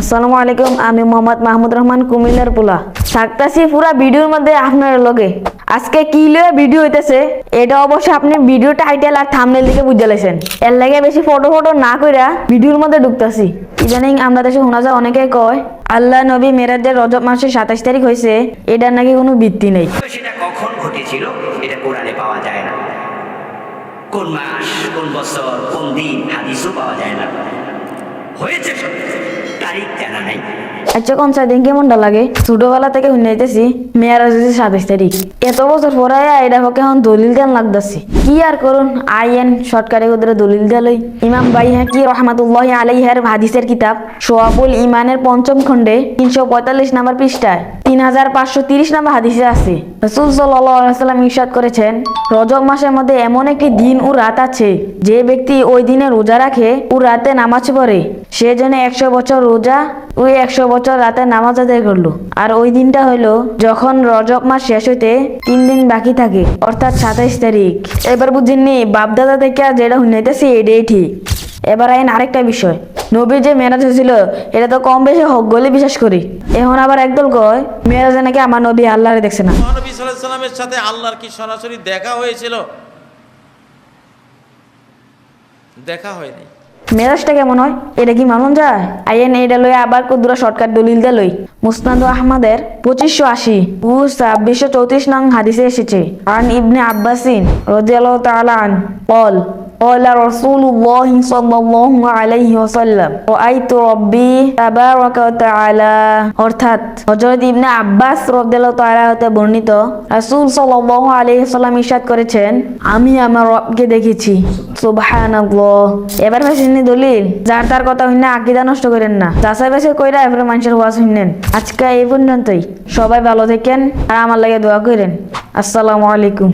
আসসালামু আলাইকুম, আমি মোহাম্মদ মাহমুদ রহমান, কুমিল্লার পোলা। থাকতাছি পুরা ভিডিওর মধ্যে আপনার লগে। আজকে কি লয়ে ভিডিও হইতেছে, এটা অবশ্যই আপনি ভিডিও টাইটেল আর থাম্বনেল দিকে বুঝে লেছেন এর লাগে বেশি ফটো ফটো না কইরা ভিডিওর মধ্যে ঢুকতাছি। ইদানিং আমরা দেশে শোনা যায় অনেকে কয়, আল্লাহ নবী মেরাজের রজব মাসের সাতাশ তারিখ হয়েছে এটার নাকি কোনো ভিত্তি নেই। সেটা কখন ঘটেছিল, এটা কোরআনে পাওয়া যায় না। কোন মাস, কোন বছর, কোন দিন, হাদিসও পাওয়া যায় না। হয়েছে আচ্ছা কোন সাইদিন কেমনটা লাগে? ছোটবেলা থেকে শুনাইতেছি মেয়ারাজ হচ্ছে সাতাশ তারিখ। এত বছর পরে এটা পক্ষে এখন দলিল দেন লাগতেছি। কি আর করুন? শর্টকাটে ওদের দলিল দেলই ইমাম বাইহা কি রহমাতুল্লাহ আলাইহার কিতাব? সোয়াবুল ইমানের পঞ্চম খণ্ডে তিনশো পঁয়তাল্লিশ নাম্বার পৃষ্ঠায় তিন হাজার পাঁচশো তিরিশ নাম্বার হাদিসে আছে। রসুল সাল্লাম করেছেন, রজব মাসের মধ্যে এমন একটি দিন ও রাত আছে, যে ব্যক্তি ওই দিনে রোজা রাখে ও রাতে নামাজ পড়ে, সে যেন একশো বছর রোজা ওই একশো বছর রাতে নামাজ আদায় করল। আর ওই দিনটা হলো যখন রজব মাস শেষ হইতে তিন দিন বাকি থাকে, অর্থাৎ সাতাইশ তারিখ। এবার বুঝিনি বাপদাদা থেকে যেটা শুনাইতেছি এটাই ঠিক। এবার আইন আরেকটা বিষয়। নবীর যে মেরাজ হয়েছিল, এটা তো কম বেশি হোক বলে বিশ্বাস করি। এখন আবার একদল কয়, মেরাজে নাকি আমার নবী আল্লাহরে দেখছে না। সাল্লামের সাথে আল্লাহর কি সরাসরি দেখা হয়েছিল? দেখা হয়নি। মেরাজটা কেমন হয়? এটা কি মানুন যায় আইএন এটা লই আবার কুদুরা শর্টকাট দলিল দে লই। মুসনাদ আহমদের পঁচিশশো আশি। ও ছাব্বিশশো চৌত্রিশ নং হাদিসে এসেছে। আন ইবনে আব্বাসিন রজিয়াল তালান আন قال قال رسول الله صلى الله عليه وسلم رأيت ربي تبارك وتعالى অর্থাৎ হযরত ইবনে আব্বাস রাদিয়াল্লাহু তাআলা হতে বর্ণিত রাসূল সাল্লাল্লাহু আলাইহি ওয়াসাল্লাম ইরশাদ করেছেন আমি আমার রবকে দেখেছি সুবহানাল্লাহ এবার ফেসিনি দলিল যার তার কথা হইনা আকিদা নষ্ট করেন না যাচাই বাছাই কইরা এবারে মানুষের ওয়াজ শুনেন আজকে এই পর্যন্তই সবাই ভালো থাকেন আর আমার লাগে দোয়া করেন আসসালামু আলাইকুম